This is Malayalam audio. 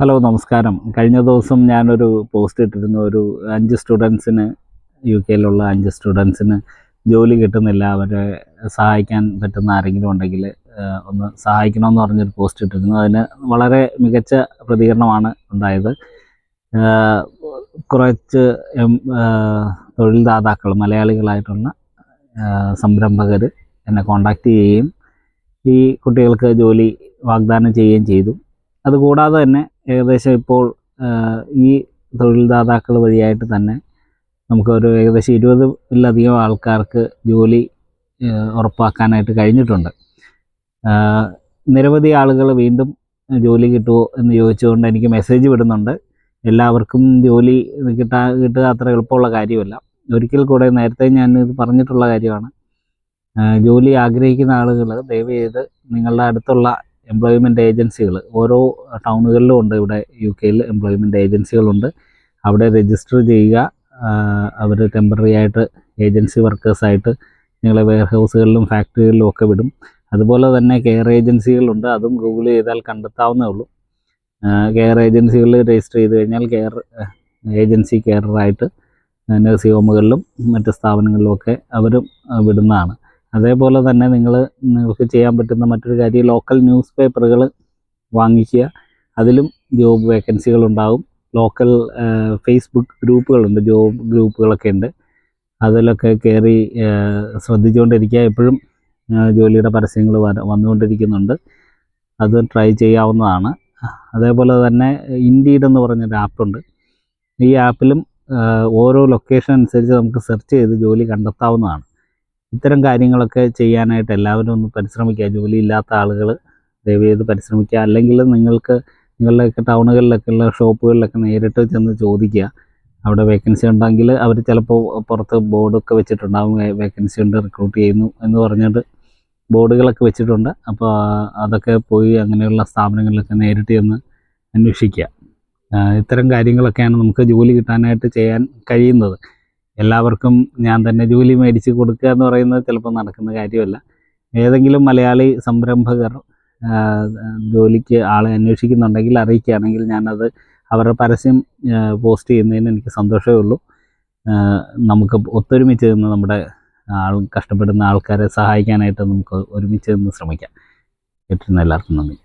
ഹലോ നമസ്കാരം. കഴിഞ്ഞ ദിവസം ഞാനൊരു പോസ്റ്റ് ഇട്ടിരുന്നു. ഒരു അഞ്ച് സ്റ്റുഡൻസിന് യു കെയിലുള്ള അഞ്ച് സ്റ്റുഡൻസിന് ജോലി കിട്ടുന്നില്ല. അവരെ സഹായിക്കാൻ പറ്റുന്ന ആരെങ്കിലും ഉണ്ടെങ്കിൽ ഒന്ന് സഹായിക്കണമെന്ന് പറഞ്ഞൊരു പോസ്റ്റ് ഇട്ടിരുന്നു. അതിന് വളരെ മികച്ച പ്രതികരണമാണ് ഉണ്ടായത്. കുറച്ച് തൊഴിൽദാതാക്കൾ മലയാളികളായിട്ടുള്ള സംരംഭകർ എന്നെ കോണ്ടാക്ട് ചെയ്യുകയും ഈ കുട്ടികൾക്ക് ജോലി വാഗ്ദാനം ചെയ്യുകയും ചെയ്തു. അതുകൂടാതെ തന്നെ ഏകദേശം ഇപ്പോൾ ഈ തൊഴിൽദാതാക്കൾ വഴിയായിട്ട് തന്നെ നമുക്കൊരു ഏകദേശം ഇരുപതിലധികം ആൾക്കാർക്ക് ജോലി ഉറപ്പാക്കാനായിട്ട് കഴിഞ്ഞിട്ടുണ്ട്. നിരവധി ആളുകൾ വീണ്ടും ജോലി കിട്ടുമോ എന്ന് ചോദിച്ചുകൊണ്ട് എനിക്ക് മെസ്സേജ് വിടുന്നുണ്ട്. എല്ലാവർക്കും ജോലി കിട്ടാ കിട്ടുക അത്ര എളുപ്പമുള്ള കാര്യമല്ല. ഒരിക്കൽ കൂടെ നേരത്തെ ഞാൻ ഇത് പറഞ്ഞിട്ടുള്ള കാര്യമാണ്. ജോലി ആഗ്രഹിക്കുന്ന ആളുകൾ ദയവ് ചെയ്ത് നിങ്ങളുടെ അടുത്തുള്ള എംപ്ലോയ്മെന്റ് ഏജൻസികൾ ഓരോ ടൗണുകളിലും ഉണ്ട്. ഇവിടെ യു കെയിൽ എംപ്ലോയ്മെന്റ് ഏജൻസികളുണ്ട് അവിടെ രജിസ്റ്റർ ചെയ്യുക. അവർ ടെമ്പററി ആയിട്ട് ഏജൻസി വർക്കേഴ്സായിട്ട് നിങ്ങളെ വെയർ ഹൗസുകളിലും ഫാക്ടറികളിലും ഒക്കെ വിടും. അതുപോലെ തന്നെ കെയർ ഏജൻസികളുണ്ട് അതും ഗൂഗിൾ ചെയ്താൽ കണ്ടെത്താവുന്നേ ഉള്ളൂ. കെയർ ഏജൻസികളിൽ രജിസ്റ്റർ ചെയ്ത് കഴിഞ്ഞാൽ കെയർ ഏജൻസി കെയറായിട്ട് നഴ്സിംഗ് ഹോമുകളിലും മറ്റ് സ്ഥാപനങ്ങളിലും ഒക്കെ അവരും വിടുന്നതാണ്. അതേപോലെ തന്നെ നിങ്ങൾ നിങ്ങൾക്ക് ചെയ്യാൻ പറ്റുന്ന മറ്റൊരു കാര്യം ലോക്കൽ ന്യൂസ് പേപ്പറുകൾ വാങ്ങിക്കുക. അതിലും ജോബ് വേക്കൻസികൾ ഉണ്ടാവും. ലോക്കൽ ഫേസ്ബുക്ക് ഗ്രൂപ്പുകളുണ്ട്. ജോബ് ഗ്രൂപ്പുകളൊക്കെ ഉണ്ട്. അതിലൊക്കെ കയറി ശ്രദ്ധിച്ചുകൊണ്ടിരിക്കുക. എപ്പോഴും ജോലിയുടെ പരസ്യങ്ങൾ വന്നുകൊണ്ടിരിക്കുന്നുണ്ട്. അത് ട്രൈ ചെയ്യാവുന്നതാണ്. അതേപോലെ തന്നെ ഇൻഡീഡ് എന്ന് പറഞ്ഞൊരു ആപ്പുണ്ട് ഈ ആപ്പിലും ഓരോ ലൊക്കേഷൻ അനുസരിച്ച് നമുക്ക് സെർച്ച് ചെയ്ത് ജോലി കണ്ടെത്താവുന്നതാണ്. ഇത്തരം കാര്യങ്ങളൊക്കെ ചെയ്യാനായിട്ട് എല്ലാവരും ഒന്ന് പരിശ്രമിക്കുക. ജോലിയില്ലാത്ത ആളുകൾ ദയവ് ചെയ്ത് പരിശ്രമിക്കുക. അല്ലെങ്കിൽ നിങ്ങൾക്ക് നിങ്ങളുടെയൊക്കെ ടൗണുകളിലൊക്കെ ഉള്ള ഷോപ്പുകളിലൊക്കെ നേരിട്ട് ചെന്ന് ചോദിക്കുക. അവിടെ വേക്കൻസി ഉണ്ടെങ്കിൽ അവർ ചിലപ്പോൾ പുറത്ത് ബോർഡൊക്കെ വെച്ചിട്ടുണ്ടാവും. വേക്കൻസി ഉണ്ട് റിക്രൂട്ട് ചെയ്യുന്നു എന്ന് പറഞ്ഞിട്ട് ബോർഡുകളൊക്കെ വെച്ചിട്ടുണ്ട്. അപ്പോൾ അതൊക്കെ പോയി അങ്ങനെയുള്ള സ്ഥാപനങ്ങളിലൊക്കെ നേരിട്ട് ചെന്ന് അന്വേഷിക്കുക. ഇത്തരം കാര്യങ്ങളൊക്കെയാണ് നമുക്ക് ജോലി കിട്ടാനായിട്ട് ചെയ്യാൻ കഴിയുന്നത്. എല്ലാവർക്കും ഞാൻ തന്നെ ജോലി മേടിച്ച് കൊടുക്കുക എന്ന് പറയുന്നത് ചിലപ്പോൾ നടക്കുന്ന കാര്യമല്ല. ഏതെങ്കിലും മലയാളി സംരംഭകർ ജോലിക്ക് ആളെ അന്വേഷിക്കുന്നുണ്ടെങ്കിൽ അറിയിക്കുകയാണെങ്കിൽ ഞാനത് അവരുടെ പരസ്യം പോസ്റ്റ് ചെയ്യുന്നതിന് എനിക്ക് സന്തോഷമേ ഉള്ളൂ. നമുക്ക് ഒത്തൊരുമിച്ച് നിന്ന് നമ്മുടെ ആൾ കഷ്ടപ്പെടുന്ന ആൾക്കാരെ സഹായിക്കാനായിട്ട് നമുക്ക് ഒരുമിച്ച് നിന്ന് ശ്രമിക്കാം. കേട്ടിരുന്ന എല്ലാവർക്കും നന്ദി.